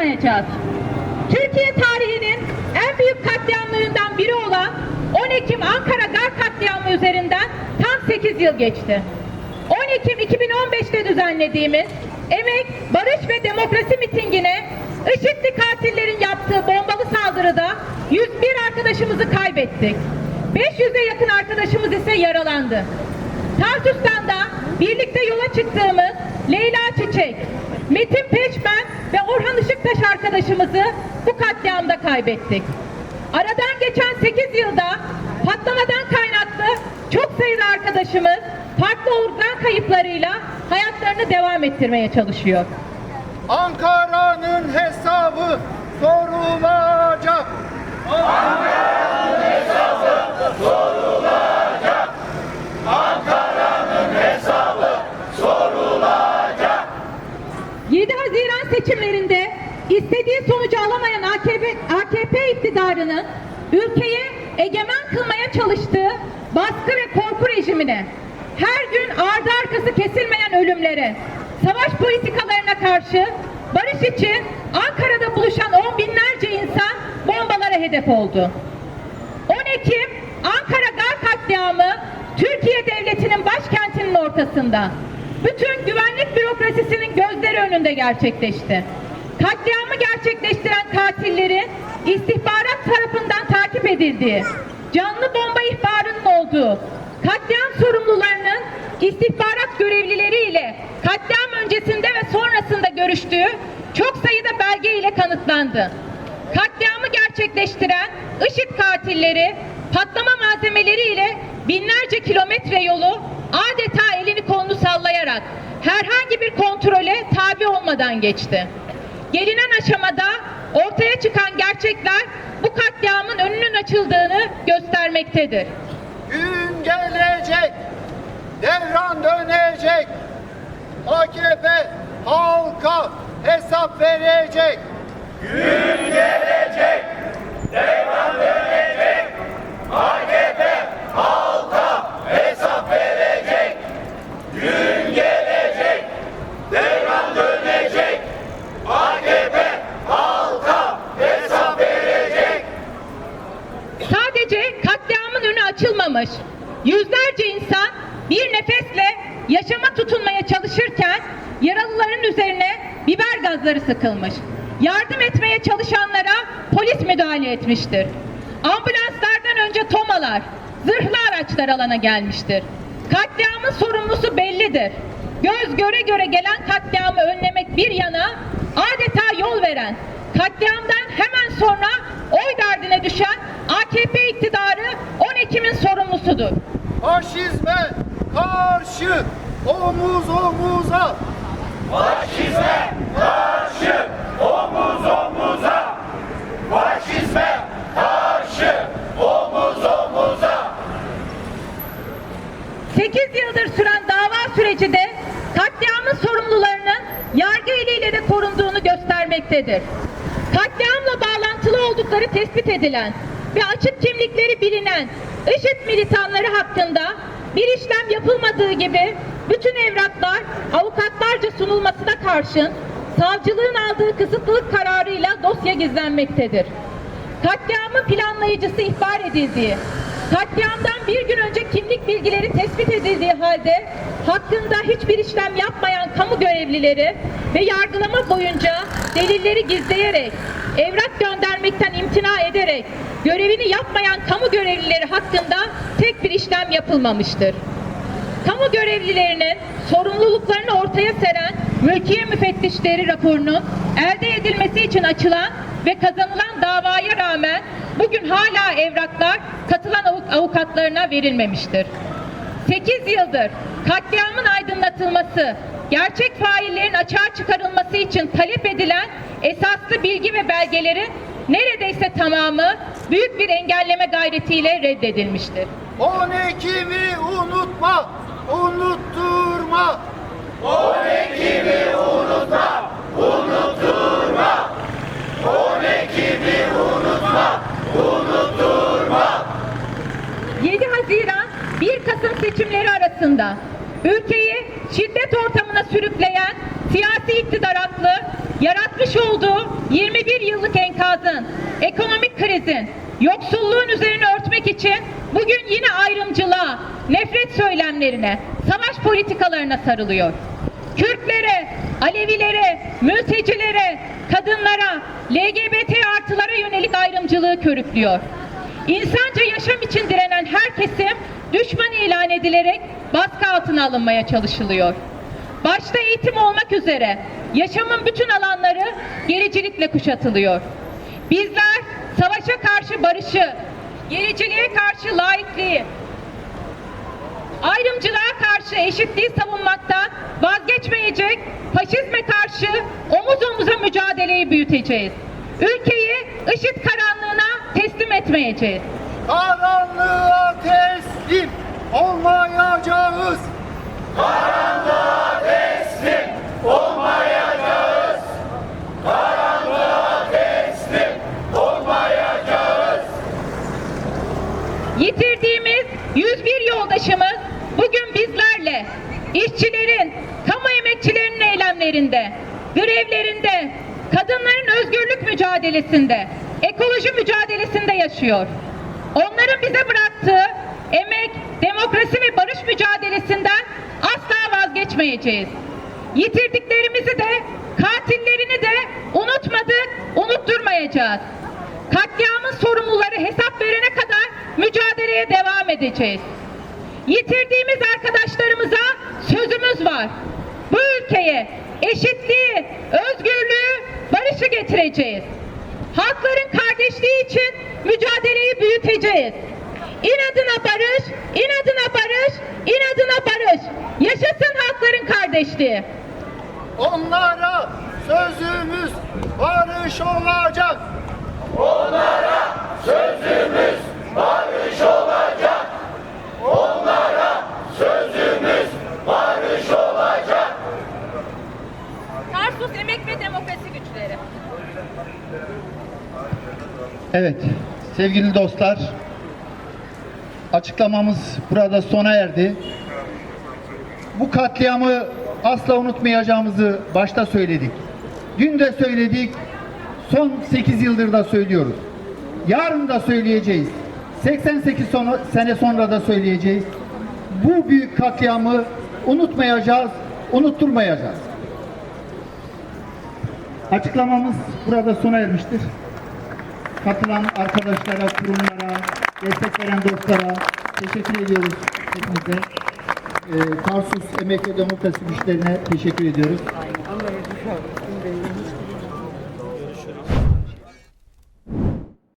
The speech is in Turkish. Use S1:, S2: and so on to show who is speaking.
S1: unutmayacağız. Türkiye tarihinin en büyük katliamlarından biri olan 10 Ekim Ankara Gar katliamı üzerinden tam 8 yıl geçti. 10 Ekim 2015'te düzenlediğimiz Emek, Barış ve Demokrasi mitingine IŞİD'li katillerin yaptığı bombalı saldırıda 101 arkadaşımızı kaybettik. 500'e yakın arkadaşımız ise yaralandı. Tarsus'tan da birlikte yola çıktığımız Leyla Çiçek, Metin ve Işıktaş arkadaşımızı bu katliamda kaybettik. Aradan geçen 8 yılda patlamadan kaynaklı çok sayıda arkadaşımız farklı organ kayıplarıyla hayatlarını devam ettirmeye çalışıyor.
S2: Ankara'nın hesabı sorulacak.
S1: 7 Haziran seçimlerinde istediği sonucu alamayan AKP, AKP iktidarının ülkeye egemen kılmaya çalıştığı baskı ve korku rejimine, her gün ardı arkası kesilmeyen ölümlere, savaş politikalarına karşı barış için Ankara'da buluşan on binlerce insan bombalara hedef oldu. 10 Ekim Ankara Gar katliamı Türkiye Devleti'nin başkentinin ortasında. Bütün güvenlik bürokrasisinin gözleri önünde gerçekleşti. Katliamı gerçekleştiren katillerin istihbarat tarafından takip edildiği, canlı bomba ihbarının olduğu, katliam sorumlularının istihbarat görevlileri ile katliam öncesinde ve sonrasında görüştüğü çok sayıda belge ile kanıtlandı. Katliamı gerçekleştiren IŞİD katilleri patlama malzemeleri ile binlerce kilometre yolu adeta elini kolunu sallayarak herhangi bir kontrole tabi olmadan geçti. Gelinen aşamada ortaya çıkan gerçekler bu katliamın önünün açıldığını göstermektedir.
S2: Gün gelecek, devran dönecek. AKP halka hesap verecek.
S1: Sadece biber gazları sıkılmış. Yardım etmeye çalışanlara polis müdahale etmiştir. Ambulanslardan önce tomalar, zırhlı araçlar alana gelmiştir. Katliamın sorumlusu bellidir. Göz göre göre gelen katliamı önlemek bir yana adeta yol veren, katliamdan hemen sonra oy derdine düşen AKP iktidarı 10 Ekim'in sorumlusudur.
S2: Faşizme karşı omuz omuza.
S3: Faşizme karşı omuz omuza. Faşizme karşı omuz omuza.
S1: 8 yıldır süren dava süreci de katliamın sorumlularının yargı eliyle de korunduğunu göstermektedir. Katliamla bağlantılı oldukları tespit edilen ve açık kimlikleri bilinen IŞİD militanları hakkında bir işlem yapılmadığı gibi bütün evraklar avukatlarca sunulmasına karşın savcılığın aldığı kısıtlılık kararıyla dosya gizlenmektedir. Katliamın planlayıcısı ihbar edildiği, katliamdan bir gün önce kimlik bilgileri tespit edildiği halde hakkında hiçbir işlem yapmayan kamu görevlileri ve yargılama boyunca delilleri gizleyerek, evrak göndermekten imtina ederek görevini yapmayan kamu görevlileri hakkında tek bir işlem yapılmamıştır. Kamu görevlilerinin sorumluluklarını ortaya seren mülkiye müfettişleri raporunun elde edilmesi için açılan ve kazanılan davaya rağmen bugün hala evraklar katılan avuk- avukatlarına verilmemiştir. 8 yıldır katliamın aydınlatılması, gerçek faillerin açığa çıkarılması için talep edilen esaslı bilgi ve belgelerin neredeyse tamamı büyük bir engelleme gayretiyle reddedilmiştir.
S2: 10 Ekim'i unutma, unutturma.
S3: 10 Ekim'i unutma, unutturma. 10 Ekim'i unutma, unutturma.
S1: 7 Haziran 1 Kasım seçimleri arasında ülkeyi şiddet ortamına sürükleyen siyasi iktidar aklı yaratmış olduğu 21 yıllık enkazın, ekonomik krizin, yoksulluğun üzerini örtmek için bugün yine ayrımcılığa, nefret söylemlerine, savaş politikalarına sarılıyor. Kürtlere, Alevilere, mültecilere, kadınlara, LGBT artılara yönelik ayrımcılığı körüklüyor. İnsanca yaşam için direnen her kesim düşman ilan edilerek baskı altına alınmaya çalışılıyor. Başta eğitim olmak üzere yaşamın bütün alanları gericilikle kuşatılıyor. Bizler savaşa karşı barışı, gericiliğe karşı laikliği, ayrımcılığa karşı eşitliği savunmaktan vazgeçmeyecek, faşizme karşı omuz omuza mücadeleyi büyüteceğiz. Ülkeyi IŞİD karanlığına teslim etmeyeceğiz.
S2: Karanlığa teslim olmayacağız.
S1: Yitirdiğimiz yoldaşımız bugün bizlerle, işçilerin, kamu emekçilerinin eylemlerinde, grevlerinde, kadınların özgürlük mücadelesinde, ekoloji mücadelesinde yaşıyor. Onların bize bıraktığı emek, demokrasi ve barış mücadelesinden asla vazgeçmeyeceğiz. Yitirdiklerimizi de, katillerini de unutmadık, unutturmayacağız. Katliamın sorumluları hesap verene kadar mücadeleye devam edeceğiz. Yitirdiğimiz arkadaşlarımıza sözümüz var. Bu ülkeye eşitliği, özgürlüğü, barışı getireceğiz. Halkların kardeşliği için mücadeleyi büyüteceğiz. İnadına barış, inadına barış, inadına barış. Yaşasın halkların kardeşliği.
S2: Onlara sözümüz barış olacak.
S1: Tarsus Emek ve Demokrasi Güçleri.
S4: Evet, sevgili dostlar, açıklamamız burada sona erdi. Bu katliamı asla unutmayacağımızı başta söyledik. Dün de söyledik, son 8 yıldır da söylüyoruz. Yarın da söyleyeceğiz. 88 sonra- sene sonra da söyleyeceğiz. Bu büyük katliamı unutmayacağız, unutturmayacağız. Açıklamamız burada sona ermiştir katılan arkadaşlara, kurumlara, destek veren dostlara teşekkür ediyoruz hepinize. Ee, Tarsus Emek ve Demokrasi Güçlerine teşekkür ediyoruz.